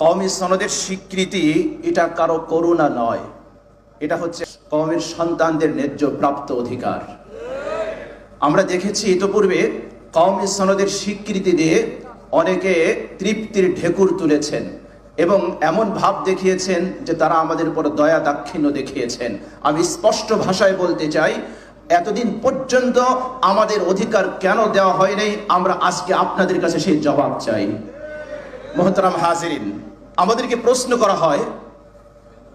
কওমি সনদের স্বীকৃতি এটা কারও করুণা নয়। এটা হচ্ছে কওমের সন্তানদের ন্যায্য প্রাপ্ত অধিকার। আমরা দেখেছি ইতোপূর্বে কওমি সনদের স্বীকৃতি দিয়ে অনেকে তৃপ্তির ঢেকুর তুলেছেন এবং এমন ভাব দেখিয়েছেন যে তারা আমাদের উপর দয়া দাক্ষিণ্য দেখিয়েছেন। আমি স্পষ্ট ভাষায় বলতে চাই, এতদিন পর্যন্ত আমাদের অধিকার কেন দেওয়া হয়নি আমরা আজকে আপনাদের কাছে সেই জবাব চাই। মোহতারাম হাজিরিন, আমাদেরকে প্রশ্ন করা হয়,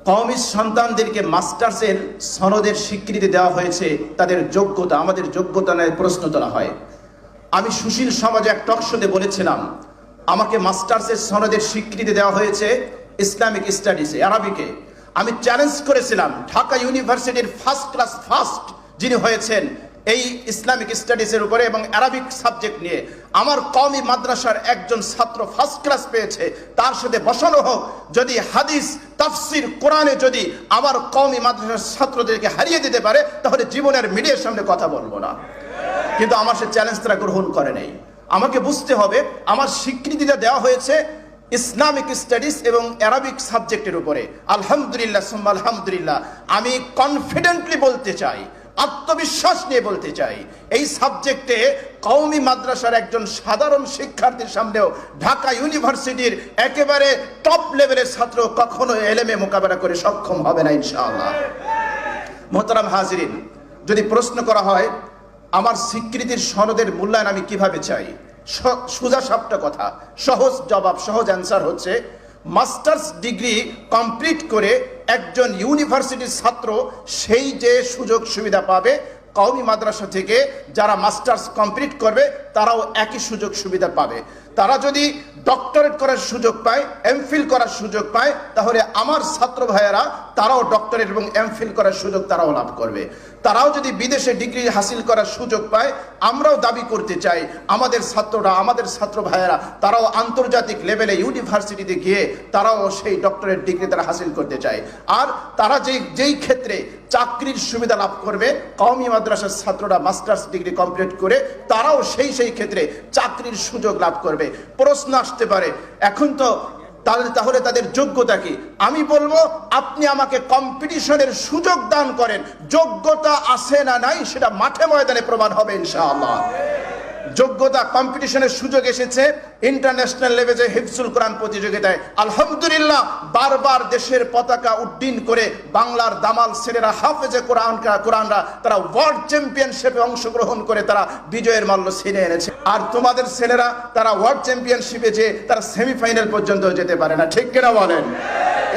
কওমি সন্তানদেরকে মাস্টার্সের সনদের স্বীকৃতি দেওয়া হয়েছে, তাদের যোগ্যতা, আমাদের যোগ্যতা নিয়ে প্রশ্ন তোলা হয়। আমি সুশীল সমাজে এক টকশোতে বলেছিলাম, আমাকে মাস্টার্সের সনদের স্বীকৃতি দেওয়া হয়েছে ইসলামিক স্টাডিজে, আরবিকে। আমি চ্যালেঞ্জ করেছিলাম, ঢাকা ইউনিভার্সিটির ফার্স্ট ক্লাস ফার্স্ট যিনি হয়েছেন এই ইসলামিক স্টাডিজের উপরে এবং অ্যারাবিক সাবজেক্ট নিয়ে। আমার কওমি মাদ্রাসার একজন ছাত্র ফার্স্ট ক্লাস পেয়েছে, তার সাথে বসানো হোক, যদি হাদিস, তাফসির, কোরআনে যদি আমার কওমি মাদ্রাসার ছাত্রদেরকে হারিয়ে দিতে পারে, তাহলে জীবনের মিডিয়ার সামনে কথা বলব না। কিন্তু আমার সে চ্যালেঞ্জ তারা গ্রহণ করে নেই। আমাকে বুঝতে হবে, আমার স্বীকৃতিটা দেওয়া হয়েছে ইসলামিক স্টাডিজ এবং অ্যারাবিক সাবজেক্টের উপরে। আলহামদুলিল্লাহ, সুম্মা আলহামদুলিল্লাহ। আমি কনফিডেন্টলি বলতে চাই আত্মবিশ্বাস নিয়ে বলতে চাই। এই সাবজেক্টে কওমি মাদ্রাসার একজন সাধারণ শিক্ষার্থীর সামনেও ঢাকা ইউনিভার্সিটির একেবারে টপ লেভেলের ছাত্র কখনো এলেমে মোকাবেলা করে সক্ষম হবে না, ইনশাআল্লাহ। মোহতারাম হাজিরিন, যদি প্রশ্ন করা হয়, আমার স্বীকৃতির সনদের মূল্যায়ন আমি কীভাবে চাই? সোজা সাপটা কথা, সহজ জবাব, সহজ অ্যান্সার হচ্ছে, মাস্টার্স ডিগ্রি কমপ্লিট করে একজন ইউনিভার্সিটির ছাত্র সেই যে সুযোগ সুবিধা পাবে কওমি মাদ্রাসা থেকে যারা মাস্টার্স কমপ্লিট করবে, তারাও একই সুযোগ সুবিধা পাবে। তারা যদি ডক্টরেট করার সুযোগ পায় এমফিল করার সুযোগ পায়, তাহলে আমার ছাত্র ভাইয়েরা তারাও ডক্টরেট এবং এমফিল করার সুযোগ তারাও লাভ করবে। তারাও যদি বিদেশে ডিগ্রি হাসিল করার সুযোগ পায়, আমরাও দাবি করতে চাই, আমাদের ছাত্ররা, আমাদের ছাত্র ভাইয়েরা, তারাও আন্তর্জাতিক লেভেলে ইউনিভার্সিটিতে গিয়ে তারাও সেই ডক্টরেট ডিগ্রি তারা হাসিল করতে চায়। আর তারা যেই যেই ক্ষেত্রে চাকরির সুবিধা লাভ করবে, কওমি মাদ্রাসার ছাত্ররা মাস্টার্স ডিগ্রি কমপ্লিট করে, তারাও সেই সেই ক্ষেত্রে চাকরির সুযোগ লাভ করবে। প্রশ্ন আসতে পারে। এখন তো তাহলে তাহলে তাদের যোগ্যতা কি? আমি বলব, আপনি আমাকে কম্পিটিশনের সুযোগ দান করেন। যোগ্যতা আছে না নাই, সেটা মাঠে ময়দানে প্রমাণ হবে, ইনশাআল্লাহ। যোগ্যতা কম্পিটিশনের সুযোগ এসেছে। ইন্টারন্যাশনাল লেভেলে হিফজুল কোরআন প্রতিযোগিতায়, আলহামদুলিল্লাহ, বারবার দেশের পতাকা উড্ডীন করে বাংলার দামাল ছেলেরা, হাফেজে কোরআন কোরআনরা, তারা ওয়ার্ল্ড চ্যাম্পিয়নশিপে অংশগ্রহণ করে তারা বিজয়ের মাল্য ছিনে এনেছে। আর তোমাদের ছেলেরা, তারা ওয়ার্ল্ড চ্যাম্পিয়নশিপে যে তারা সেমিফাইনাল পর্যন্ত যেতে পারে না, ঠিক কিনা বলেন?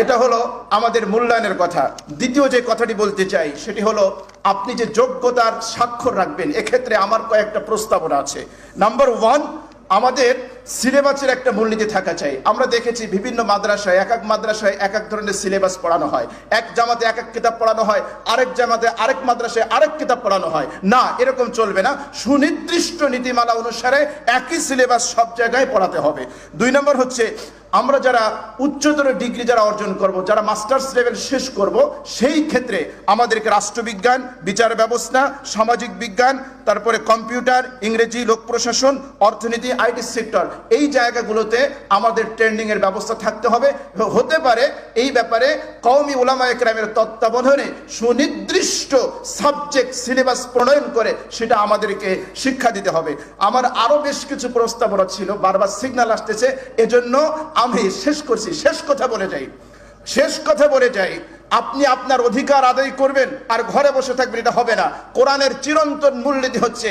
এটা হলো আমাদের মূল্যায়নের কথা। দ্বিতীয় যে কথাটি বলতে চাই, সেটি হলো আপনি যে যোগ্যতার স্বাক্ষর রাখবেন, এক্ষেত্রে আমার কয়েকটা প্রস্তাবনা আছে। নাম্বার ওয়ান আমাদের সিলেবাসের একটা মূলনীতি থাকা চাই। আমরা দেখেছি বিভিন্ন মাদ্রাসায়, এক এক মাদ্রাসায় এক এক ধরনের সিলেবাস পড়ানো হয়। এক জামাতে এক এক কিতাব পড়ানো হয়, আরেক জামাতে আরেক মাদ্রাসায় আরেক কিতাব পড়ানো হয়। না, এরকম চলবে না। সুনির্দিষ্ট নীতিমালা অনুসারে একই সিলেবাস সব জায়গায় পড়াতে হবে। দুই নম্বর হচ্ছে আমরা যারা উচ্চতর ডিগ্রি যারা অর্জন করব, যারা মাস্টার্স লেভেল শেষ করব, সেই ক্ষেত্রে আমাদেরকে রাষ্ট্রবিজ্ঞান, বিচার ব্যবস্থা, সামাজিক বিজ্ঞান, তারপরে কম্পিউটার, ইংরেজি, লোক প্রশাসন, অর্থনীতি, আইটি সেক্টর, এই জায়গাগুলোতে আমাদের ট্রেন্ডিং এর ব্যবস্থা থাকতে হবে। হতে পারে এই ব্যাপারে কওমি ওলামা একরামের তত্ত্বাবধানে সুনির্দিষ্ট সাবজেক্ট, সিলেবাস প্রণয়ন করে সেটা আমাদেরকে শিক্ষা দিতে হবে। আমার আরও বেশ কিছু প্রস্তাবনা ছিল, বারবার সিগন্যাল আসতেছে। এজন্য আমি শেষ করছি শেষ কথা বলে যাই শেষ কথা বলে যাই। আপনি আপনার অধিকার আদায় করবেন আর ঘরে বসে থাকবেন, এটা হবে না। কোরআনের চিরন্তন মূলনীতি হচ্ছে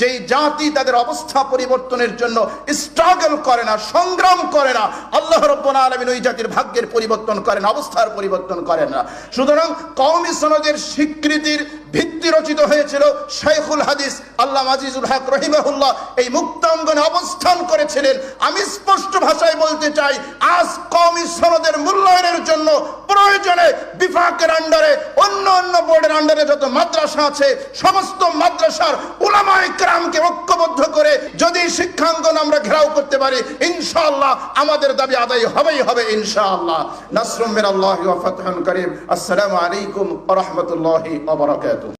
যেই জাতি তাদের অবস্থা পরিবর্তনের জন্য স্ট্রাগল করে না, সংগ্রাম করে না, আল্লাহ রব্বুল আলামিন ওই জাতির ভাগ্যের পরিবর্তন করেন, অবস্থার পরিবর্তন করেন না। সুতরাং কওমি সনদের স্বীকৃতির ভিত্তি রচিত হয়েছিল শেখুল হাদিস, আল্লাহ আজিজুল হক রহিমাহুল্লাহ এই মুক্তাঙ্গনে অবস্থান করেছিলেন। আমি স্পষ্ট ভাষায় বলতে চাই, আজ কওমি সনদের মূল্যায়নের জন্য প্রয়োজনে বিফাকের আন্ডারে, অন্য অন্য বোর্ডের আন্ডারে যত মাদ্রাসা আছে, সমস্ত মাদ্রাসার উলামায়ে কেরামকে ঐক্যবদ্ধ করে যদি শিক্ষাঙ্গন আমরা ঘেরাও করতে পারি, ইনশাআল্লাহ আমাদের দাবি আদায় হবেই হবে, ইনশাআল্লাহ। নাসরুম মিনাল্লাহি ওয়া ফাতহুন করিম। আসসালামু আলাইকুম ওয়া রাহমাতুল্লাহি ওয়া বারাকাতুহু।